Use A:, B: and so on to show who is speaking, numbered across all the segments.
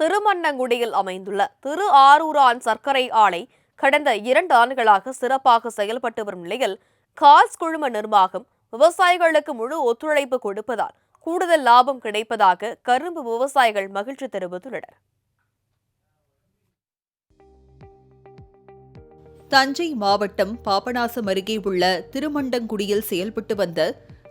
A: திருமன்னங்குடியில் அமைந்துள்ள திரு ஆரூரான் சர்க்கரை ஆலை கடந்த இரண்டு ஆண்டுகளாக சிறப்பாக செயல்பட்டு வரும் நிலையில் கால்ஸ் குழும நிர்வாகம் விவசாயிகளுக்கு முழு ஒத்துழைப்பு கொடுப்பதால் கூடுதல் லாபம் கிடைப்பதாக கரும்பு விவசாயிகள் மகிழ்ச்சி தெரிவித்துள்ளனர்.
B: தஞ்சை மாவட்டம் பாபநாசம் அருகே உள்ள திருமண்டங்குடியில் செயல்பட்டு வந்த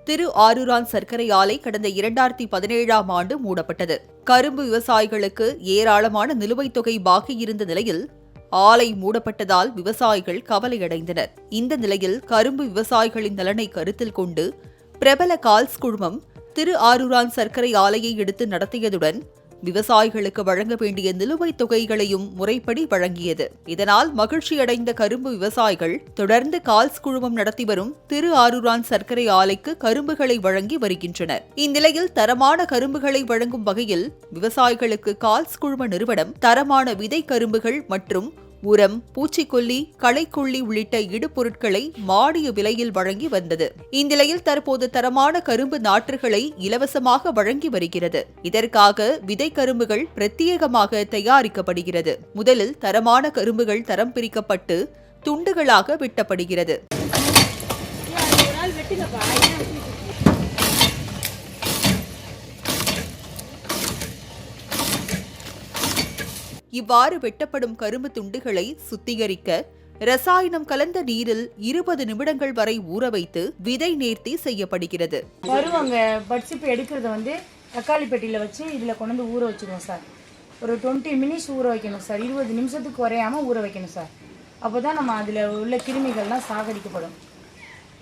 B: திரு ஆரூரான் சர்க்கரை ஆலை கடந்த இரண்டாயிரத்தி பதினேழாம் ஆண்டு மூடப்பட்டது. கரும்பு விவசாயிகளுக்கு ஏராளமான நிலுவைத் தொகை பாக்கியிருந்த நிலையில் ஆலை மூடப்பட்டதால் விவசாயிகள் கவலையடைந்தனர். இந்த நிலையில் கரும்பு விவசாயிகளின் நலனை கருத்தில் கொண்டு பிரபல கால்ஸ் குழுமம் திரு ஆரூரான் சர்க்கரை ஆலையை எடுத்து நடத்தியதுடன் விவசாயிகளுக்கு வழங்க வேண்டிய நிலுவைத் தொகைகளையும் முறைப்படி வழங்கியது. இதனால் மகிழ்ச்சியடைந்த கரும்பு விவசாயிகள் தொடர்ந்து கால்ஸ் குழுமம் நடத்தி வரும் திரு ஆரூரான் சர்க்கரை ஆலைக்கு கரும்புகளை வழங்கி வருகின்றனர். இந்நிலையில் தரமான கரும்புகளை வழங்கும் வகையில் விவசாயிகளுக்கு கால்ஸ் குழும நிறுவனம் தரமான விதை கரும்புகள் மற்றும் உரம் பூச்சிக்கொல்லி களைக்கொல்லி உள்ளிட்ட இடுபொருட்களை மாடிய விலையில் வழங்கி வந்தது. இந்நிலையில் தற்போது தரமான கரும்பு நாற்றுகளை இலவசமாக வழங்கி வருகிறது. இதற்காக விதை கரும்புகள் பிரத்யேகமாக தயாரிக்கப்படுகிறது. முதலில் தரமான கரும்புகள் தரம் பிரிக்கப்பட்டு துண்டுகளாக வெட்டப்படுகிறது. இவ்வாறு வெட்டப்படும் கரும்பு துண்டுகளை சுத்திகரிக்க ரசாயனம் கலந்த நீரில் இருபது நிமிடங்கள் வரை ஊற வைத்து விதை நேர்த்தி செய்யப்படுகிறது.
C: வருவாங்க பட்சிப்பு எடுக்கிறத வந்து தக்காளி பெட்டியில் வச்சு இதில் கொண்டு வந்து ஊற வச்சுருவோம் சார். ஒரு டுவெண்ட்டி மினிட்ஸ் ஊற வைக்கணும் சார். இருபது நிமிஷத்துக்கு குறையாமல் ஊற வைக்கணும் சார். அப்போ தான் நம்ம அதில் உள்ள கிருமிகள்லாம் சாகடிக்கப்படும்.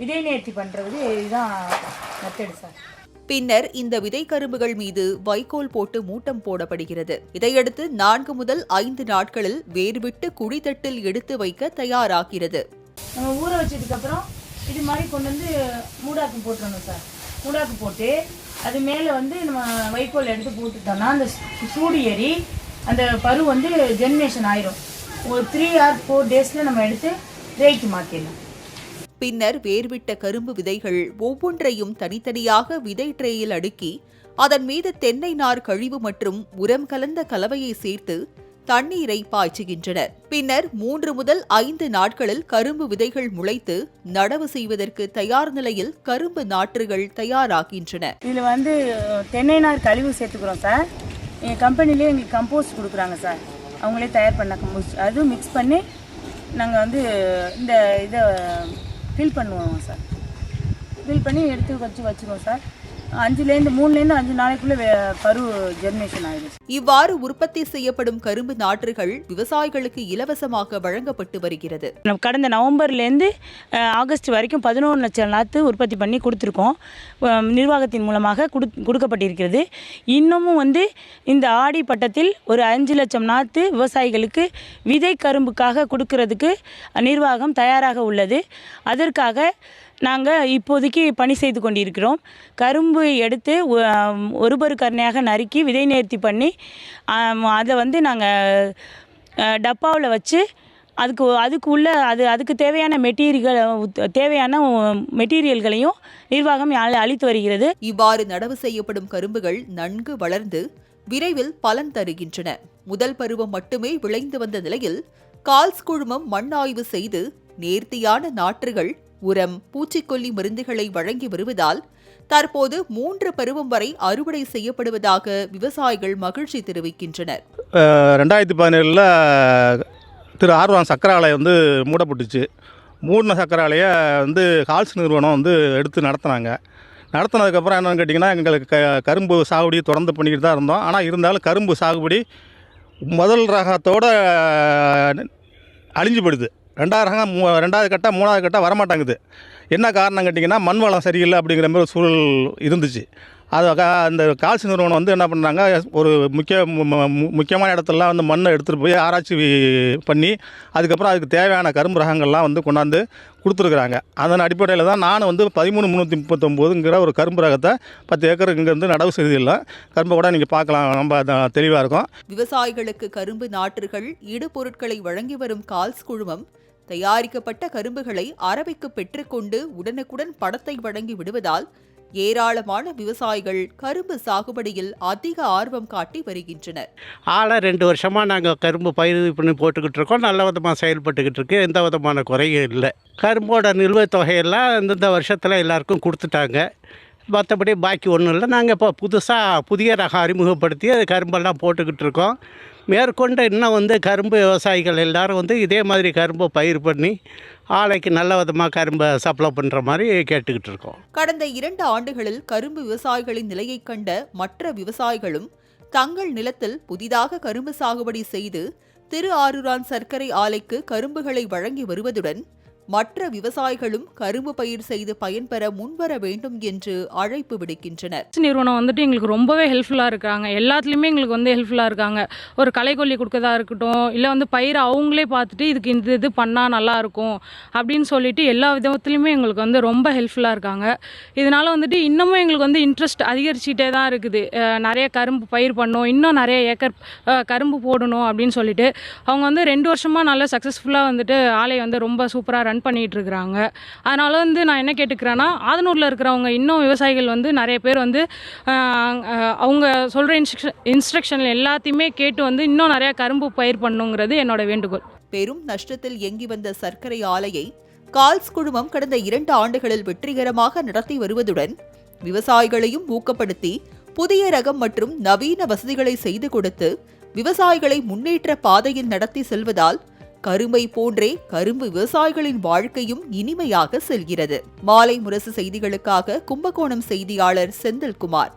C: விதை நேர்த்தி பண்ணுறது இதுதான் மெத்தடு சார்.
B: பின்னர் இந்த விதை கரும்புகள் மீது வைக்கோல் போட்டு மூட்டம் போடப்படுகிறது. இதையடுத்து நான்கு முதல் ஐந்து நாட்களில் வேர்விட்டு குழித்தட்டில் எடுத்து வைக்க தயாராகிறது.
C: நம்ம ஊற வச்சதுக்கப்புறம் இது மாதிரி கொண்டு வந்து மூடாக்கு போட்டுறணும் சார். மூடாக்கு போட்டு அது மேலே வந்து நம்ம வைக்கோல் எடுத்து போட்டுட்டோம்னா அந்த சூடு ஏறி அந்த பரு வந்து ஜெர்மினேஷன் ஆயிரும். ஒரு த்ரீ ஆர் ஃபோர் டேஸில் நம்ம எடுத்து ரேக்கி மாற்றிடலாம்
B: பின்னர் வேர்விட்ட கரும்பு விதைகள் ஒவ்வொன்றையும் தனித்தனியாக விதை ட்ரேயில் அடுக்கி அதன் மீது தென்னை நார் கழிவு மற்றும் உரம் கலந்த கலவையை சேர்த்து தண்ணீரை பாய்ச்சுகின்றனர். பின்னர் மூன்று முதல் ஐந்து நாட்களில் கரும்பு விதைகள் முளைத்து நடவு செய்வதற்கு தயார் நிலையில் கரும்பு நாற்றுகள் தயாராகின்றன.
C: இதில் வந்து தென்னை நார் கழிவு சேர்த்துக்கிறோம் சார். எங்கள் கம்பெனிலே எங்களுக்கு கம்போஸ்ட் கொடுக்குறாங்க சார். அவங்களே தயார் பண்ண கம்போஸ்ட். அதுவும் மிக்ஸ் பண்ணி நாங்கள் வந்து இந்த இதை ஃபில் பண்ணுவோம் சார் ஃபில் பண்ணி எடுத்து வச்சு வச்சுருவோம் சார் அஞ்சுலேருந்து மூணுலேருந்து அஞ்சு நாளைக்குள்ளே பரு ஜெர்மினேஷன் ஆயிடும்
B: இவ்வாறு உற்பத்தி செய்யப்படும் கரும்பு நாற்றுகள் விவசாயிகளுக்கு இலவசமாக வழங்கப்பட்டு வருகிறது.
C: கடந்த நவம்பர்லேருந்து ஆகஸ்ட் வரைக்கும் பதினோரு லட்சம் நாற்று உற்பத்தி பண்ணி கொடுத்துருக்கோம். நிர்வாகத்தின் மூலமாக கொடு கொடுக்கப்பட்டிருக்கிறது. இன்னமும் வந்து இந்த ஆடி பட்டத்தில் ஒரு அஞ்சு லட்சம் நாற்று விவசாயிகளுக்கு விதை கரும்புக்காக கொடுக்கறதுக்கு நிர்வாகம் தயாராக உள்ளது. அதற்காக நாங்கள் இப்போதைக்கு பணி செய்து கொண்டிருக்கிறோம். கரும்பு எடுத்து ஒ- கருணையாக நறுக்கி விதை நேர்த்தி பண்ணி அதை வந்து நாங்கள் டப்பாவில் வச்சு அதுக்கு அதுக்கு உள்ள அது அதுக்கு தேவையான மெட்டீரியல் தேவையான மெட்டீரியல்களையும் நிர்வாகம் அளித்து வருகிறது.
B: இவ்வாறு நடவு செய்யப்படும் கரும்புகள் நன்கு வளர்ந்து விரைவில் பலன் தருகின்றன. முதல் பருவம் மட்டுமே விளைந்து வந்த நிலையில் கால்ஸ் குழுமம் மண் ஆய்வு செய்து நேர்த்தியான நாற்றுகள் உரம் பூச்சிக்கொல்லி மருந்துகளை வழங்கி வருவதால் தற்போது மூன்று பருவம் வரை அறுவடை செய்யப்படுவதாக விவசாயிகள் மகிழ்ச்சி தெரிவிக்கின்றனர்.
D: ரெண்டாயிரத்தி பதினேழில் திரு ஆர்வான் சக்கர ஆலை வந்து மூடப்பட்டுச்சு. மூடின சக்கர ஆலையை வந்து ஹால்ஸ் நிறுவனம் வந்து எடுத்து நடத்துனாங்க. நடத்தினதுக்கப்புறம் என்னென்னு கேட்டிங்கன்னா எங்களுக்கு க கரும்பு சாகுபடி தொடர்ந்து பண்ணிக்கிட்டு தான் இருந்தோம். ஆனால் இருந்தாலும் கரும்பு சாகுபடி முதல் ரகத்தோட அழிஞ்சு போயிடுது. ரெண்டாவது ரகம் மூ ரெண்டாவது கட்டம் மூணாவது கட்டம் வரமாட்டாங்குது. என்ன காரணம் கேட்டிங்கன்னா மண் வளம் சரியில்லை அப்படிங்கிற மாதிரி ஒரு சூழல் இருந்துச்சு. அது அந்த கால்சி நிறுவனம் வந்து என்ன பண்ணாங்க ஒரு முக்கிய மு- முக்கியமான இடத்துலலாம் வந்து மண்ணை எடுத்துகிட்டு போய் ஆராய்ச்சி பண்ணி அதுக்கப்புறம் அதுக்கு தேவையான கரும்பு ரகங்கள்லாம் வந்து கொண்டாந்து கொடுத்துருக்குறாங்க. அதன் அடிப்படையில் தான் நான் வந்து பதிமூணு முந்நூற்றி முப்பத்தொம்போதுங்கிற ஒரு கரும்பு ரகத்தை பத்து ஏக்கருக்கு இங்கேருந்து நடவு செய்திடலாம் கரும்பை கூட நீங்கள் பார்க்கலாம் ரொம்ப தெளிவாக இருக்கும்.
B: விவசாயிகளுக்கு கரும்பு நாற்றுகள் இடுபொருட்களை வழங்கி வரும் கால்ஸ் குழுமம் தயாரிக்கப்பட்ட கரும்புகளை அரவைக்கு பெற்றுக்கொண்டு உடனுக்குடன் படத்தை வழங்கி விடுவதால் ஏராளமான விவசாயிகள் கரும்பு சாகுபடியில் அதிக ஆர்வம் காட்டி வருகின்றனர்.
E: ஆளை ரெண்டு வருஷமாக நாங்கள் கரும்பு பயிர் பண்ணி போட்டுக்கிட்டு இருக்கோம். நல்ல விதமாக செயல்பட்டுக்கிட்டு இருக்கு. எந்த விதமான குறையும் இல்லை. கரும்போட நிலுவைத் தொகையெல்லாம் இந்தந்த வருஷத்தில் எல்லாருக்கும் கொடுத்துட்டாங்க. மற்றபடி பாக்கி ஒன்றும் இல்லை. நாங்கள் இப்போ புதுசாக புதிய ரகம் அறிமுகப்படுத்தி அது கரும்பெல்லாம் போட்டுக்கிட்டு இருக்கோம். மேற்கொண்டு இன்னும் வந்து கரும்பு விவசாயிகள் எல்லோரும் வந்து இதே மாதிரி கரும்பை பயிர் பண்ணி ஆலைக்கு நல்ல விதமாக கரும்பை சப்ளை பண்ணுற மாதிரி கேட்டுக்கிட்டு இருக்கோம்.
B: கடந்த இரண்டு ஆண்டுகளில் கரும்பு விவசாயிகளின் நிலையைக் கண்ட மற்ற விவசாயிகளும் தங்கள் நிலத்தில் புதிதாக கரும்பு சாகுபடி செய்து திரு ஆரூரான் சர்க்கரை ஆலைக்கு கரும்புகளை வழங்கி வருவதுடன் மற்ற விவசாயிகளும் கரும்பு பயிர் செய்து பயன்பெற முன்வர வேண்டும் என்று அழைப்பு விடுக்கின்றனர்.
F: நிறுவனம் வந்துட்டு எங்களுக்கு ரொம்பவே ஹெல்ப்ஃபுல்லாக இருக்காங்க. எல்லாத்துலேயுமே எங்களுக்கு வந்து ஹெல்ப்ஃபுல்லாக இருக்காங்க. ஒரு களைக்கொல்லி கொடுக்கறதா இருக்கட்டும் இல்லை வந்து பயிரை அவங்களே பார்த்துட்டு இதுக்கு இந்த இது பண்ணால் நல்லாயிருக்கும் அப்படின்னு சொல்லிட்டு எல்லா விதத்துலையுமே எங்களுக்கு வந்து ரொம்ப ஹெல்ப்ஃபுல்லாக இருக்காங்க. இதனால் வந்துட்டு இன்னமும் எங்களுக்கு வந்து இன்ட்ரெஸ்ட் அதிகரிச்சுட்டே தான் இருக்குது. நிறைய கரும்பு பயிர் பண்ணணும் இன்னும் நிறைய ஏக்கர் கரும்பு போடணும் அப்படின்னு சொல்லிட்டு. அவங்க வந்து ரெண்டு வருஷமாக நல்லா சக்ஸஸ்ஃபுல்லாக வந்துட்டு ஆலை வந்து ரொம்ப சூப்பராக ரன் பண்ணிகிட்டு இருக்கிறாங்க அதனால் வந்து நான் என்ன கேட்டுக்கிறேன்னா ஆதனூரில் இருக்கிறவங்க இன்னும் விவசாயிகள் வந்து நிறைய பேர் வந்து அவங்க சொல்கிற இன்ஸ்ட்ரக்ஷன் இன்ஸ்ட்ரக்ஷன் எல்லாத்தையுமே கேட்டு வந்து இன்னும் நிறையா கரும்பு பயிர் பண்ணுங்கிறது என்னோட வேண்டுகோள்.
B: பெரும் நஷ்டத்தில் இயங்கி வந்த சர்க்கரை ஆலையை கால்ஸ் குழுமம் கடந்த இரண்டு ஆண்டுகளில் வெற்றிகரமாக நடத்தி வருவதுடன் விவசாயிகளையும் ஊக்கப்படுத்தி புதிய ரகம் மற்றும் நவீன வசதிகளை செய்து கொடுத்து விவசாயிகளை முன்னேற்ற பாதையில் நடத்தி செல்வதால் கரும்பை போன்றே கரும்பு விவசாயிகளின் வாழ்க்கையும் இனிமையாக செல்கிறது. மாலை முரசு செய்திகளுக்காக கும்பகோணம் செய்தியாளர் செந்தில்குமார்.